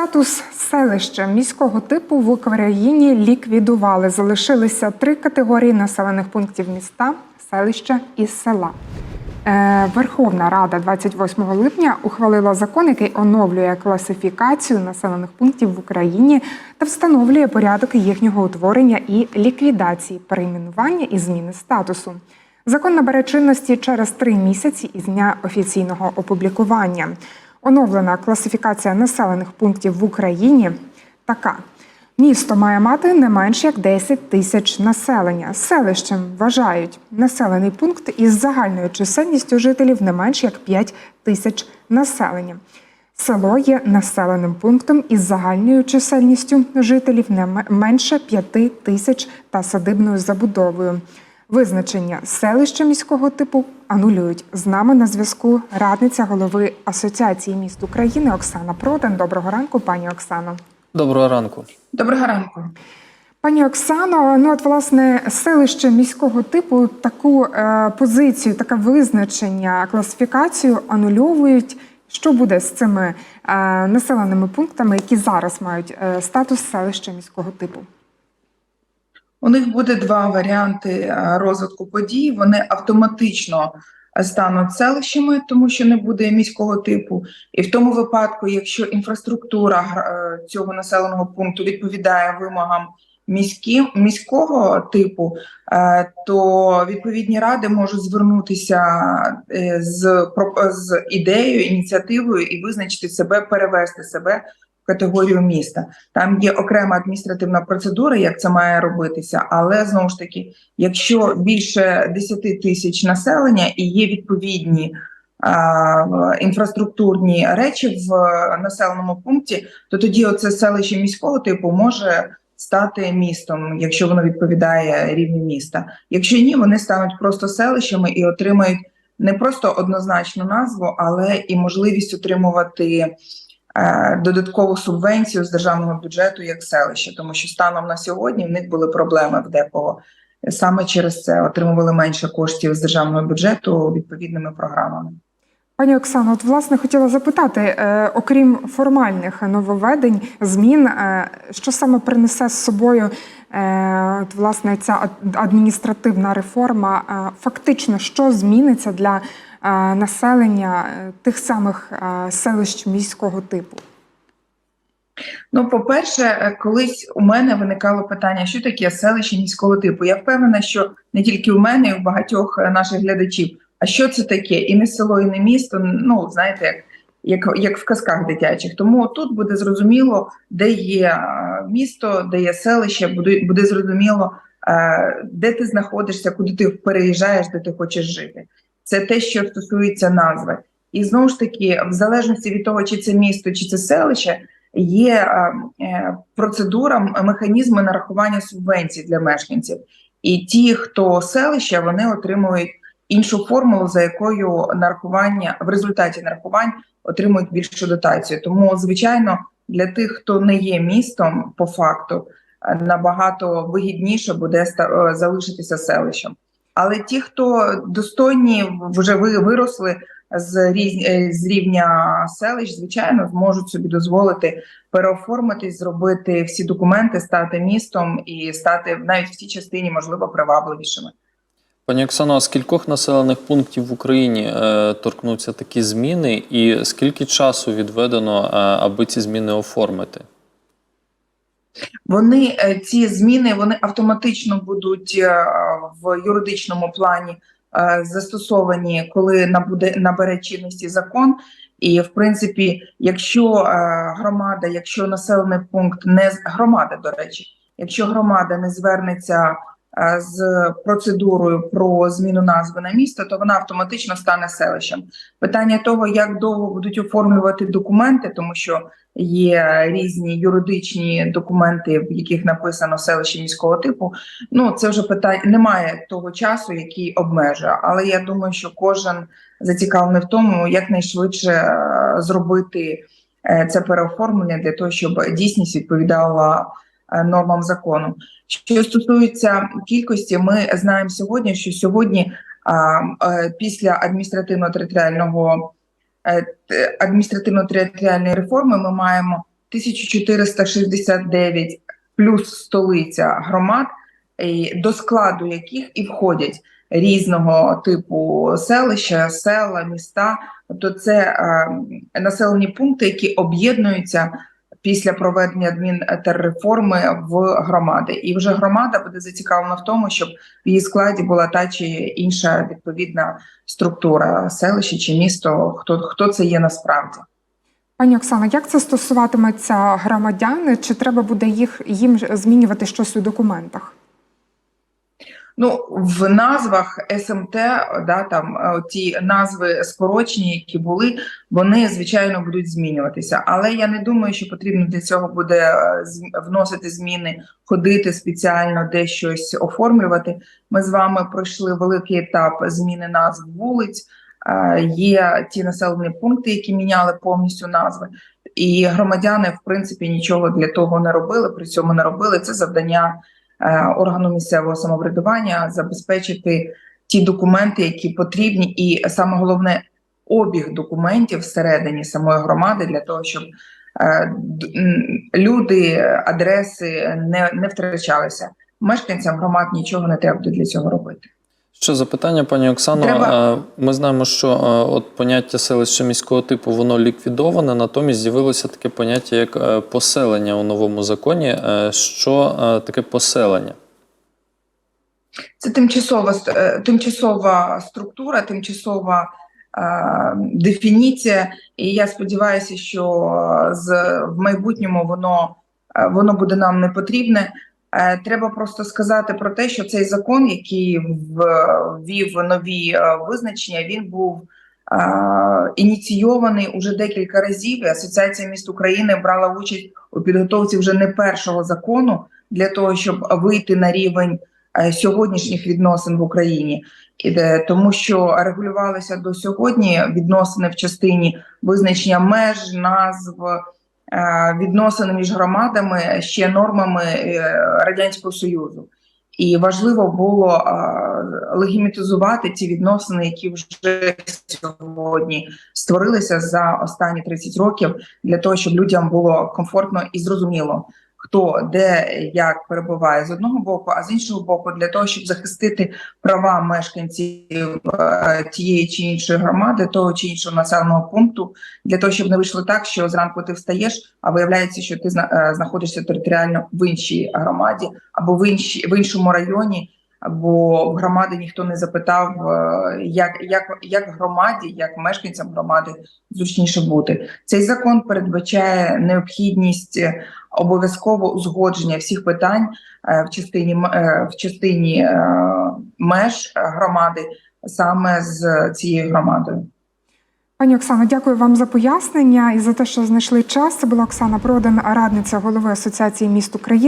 Статус селища міського типу в Україні ліквідували. Залишилися три категорії населених пунктів міста, селища і села. Е, Верховна Рада 28 липня ухвалила закон, який оновлює класифікацію населених пунктів в Україні та встановлює порядок їхнього утворення і ліквідації, перейменування і зміни статусу. Закон набере чинності через три місяці із дня офіційного опублікування. Оновлена класифікація населених пунктів в Україні така. Місто має мати не менш як 10 тисяч населення. Селищем вважають населений пункт із загальною чисельністю жителів не менш як 5 тисяч населення. Село є населеним пунктом із загальною чисельністю жителів не менше 5 тисяч та садибною забудовою. Визначення селища міського типу анулюють. З нами на зв'язку радниця голови Асоціації міст України Оксана Продан. Доброго ранку, пані Оксано. Доброго ранку. Доброго ранку. Пані Оксано, ну от власне селище міського типу таку е, позицію, таке визначення, класифікацію анульовують. Що буде з цими е, населеними пунктами, які зараз мають е, статус селища міського типу? У них буде два варіанти е, розвитку подій. Вони автоматично стануть селищами, тому що не буде міського типу. І в тому випадку, якщо інфраструктура е, цього населеного пункту відповідає вимогам міським, міського типу, е, то відповідні ради можуть звернутися з, з ідеєю, ініціативою і визначити себе, перевести себе категорію міста. Там є окрема адміністративна процедура, як це має робитися. Але знову ж таки, якщо більше 10 тисяч населення і є відповідні а, інфраструктурні речі в населеному пункті, то тоді оце селище міського типу може стати містом, якщо воно відповідає рівню міста. Якщо ні, вони стануть просто селищами і отримають не просто однозначну назву, але і можливість отримувати е, додаткову субвенцію з державного бюджету як селище, тому що станом на сьогодні в них були проблеми в декого. Саме через це отримували менше коштів з державного бюджету відповідними програмами. Пані Оксано, от власне хотіла запитати, е, окрім формальних нововведень, змін, е, що саме принесе з собою е, от, власне ця ад- адміністративна реформа? Е, фактично, що зміниться для е, населення е, тих самих е, селищ міського типу? Ну, по-перше, е, колись у мене виникало питання, що таке селище міського типу. Я впевнена, що не тільки у мене, і у багатьох е, наших глядачів. А що це таке? І не село, і не місто. Ну, знаєте, як, як, як в казках дитячих. Тому тут буде зрозуміло, де є е, місто, де є селище, буде, буде зрозуміло, е, де ти знаходишся, куди ти переїжджаєш, де ти хочеш жити. Це те, що стосується назви. І знову ж таки, в залежності від того, чи це місто, чи це селище, є е, е, процедура, механізми нарахування субвенцій для мешканців. І ті, хто селище, вони отримують іншу формулу, за якою нарахування в результаті нарахувань отримують більшу дотацію. Тому, звичайно, для тих, хто не є містом, по факту е, набагато вигідніше буде залишитися селищем. Але ті, хто достойні, вже ви виросли з е, з рівня селищ, звичайно, зможуть собі дозволити переоформитись, зробити всі документи, стати містом і стати навіть в цій частині, можливо, привабливішими. Пані Оксано, а з кількох населених пунктів в Україні е, торкнуться такі зміни, і скільки часу відведено, е, аби ці зміни оформити? Вони е, ці зміни вони автоматично будуть е, в юридичному плані е, застосовані, коли набуде набере чинності закон. І в принципі, якщо громада, якщо населений пункт не громада, до речі, якщо громада не звернеться з процедурою про зміну назви на місто, то вона автоматично стане селищем. Питання того, як довго будуть оформлювати документи, тому що є різні юридичні документи, в яких написано селище міського типу. Ну це вже питання немає того часу, який обмежує. Але я думаю, що кожен зацікавлений в тому, якнайшвидше е, зробити е, це переоформлення для того, щоб дійсність відповідала е, нормам закону. Що стосується кількості, ми знаємо сьогодні, що сьогодні після адміністративно-територіального адміністративно-територіальної реформи ми маємо 1469 плюс столиця громад, до складу яких і входять різного типу селища, села, міста. Тобто це е, населені пункти, які об'єднуються після проведення адмінтерреформи в громади. І вже громада буде зацікавлена в тому, щоб в її складі була та чи інша відповідна структура селище чи місто. Хто хто це є насправді? Пані Оксана, як це стосуватиметься громадян? Чи треба буде їх їм змінювати щось у документах? Ну, в назвах СМТ, да, там е, ті назви скорочені, які були, вони звичайно будуть змінюватися. Але я не думаю, що потрібно для цього буде е, вносити зміни, ходити спеціально де щось оформлювати. Ми з вами пройшли великий етап зміни назв вулиць. Е, Є ті населені пункти, які міняли повністю назви, і громадяни, в принципі, нічого для того не робили. При цьому не робили це завдання органу місцевого самоврядування забезпечити ті документи, які потрібні, і саме головне обіг документів всередині самої громади для того, щоб е, люди, адреси не, не втрачалися. Мешканцям громад нічого не треба для цього робити. Ще запитання, пані Оксано. Треба- Е, Ми знаємо, що е, от поняття селища міського типу воно ліквідоване, натомість з'явилося таке поняття як е, поселення у новому законі. Що таке поселення? Це тимчасова тимчасова структура, тимчасова е, дефініція. І я сподіваюся, що з в майбутньому воно, воно буде нам не потрібне. Е, Треба просто сказати про те, що цей закон, який ввів нові е, визначення, він був е, ініційований уже декілька разів. Асоціація міст України брала участь у підготовці вже не першого закону для того, щоб вийти на рівень сьогоднішніх відносин в Україні, тому, що регулювалися до сьогодні відносини в частині визначення меж, назв. Е, Відносини між громадами ще нормами е, радянського союзу, і важливо було е, легімітизувати ті відносини, які вже сьогодні створилися за останні 30 років, для того, щоб людям було комфортно і зрозуміло, хто де як перебуває з одного боку, а з іншого боку, для того, щоб захистити права мешканців е, тієї чи іншої громади, того чи іншого населеного пункту, для того, щоб не вийшло так, що зранку ти встаєш, а виявляється, що ти е, знаходишся територіально в іншій громаді або в іншій в іншому районі. Бо в громади ніхто не запитав, е, як, як, як громаді, як мешканцям громади зручніше бути. Цей закон передбачає необхідність обов'язково узгодження всіх питань е, в частині е, в частині е, меж громади саме з цією громадою. Пані Оксано, дякую вам за пояснення і за те, що знайшли час. Це була Оксана Продан, радниця голови Асоціації міст України.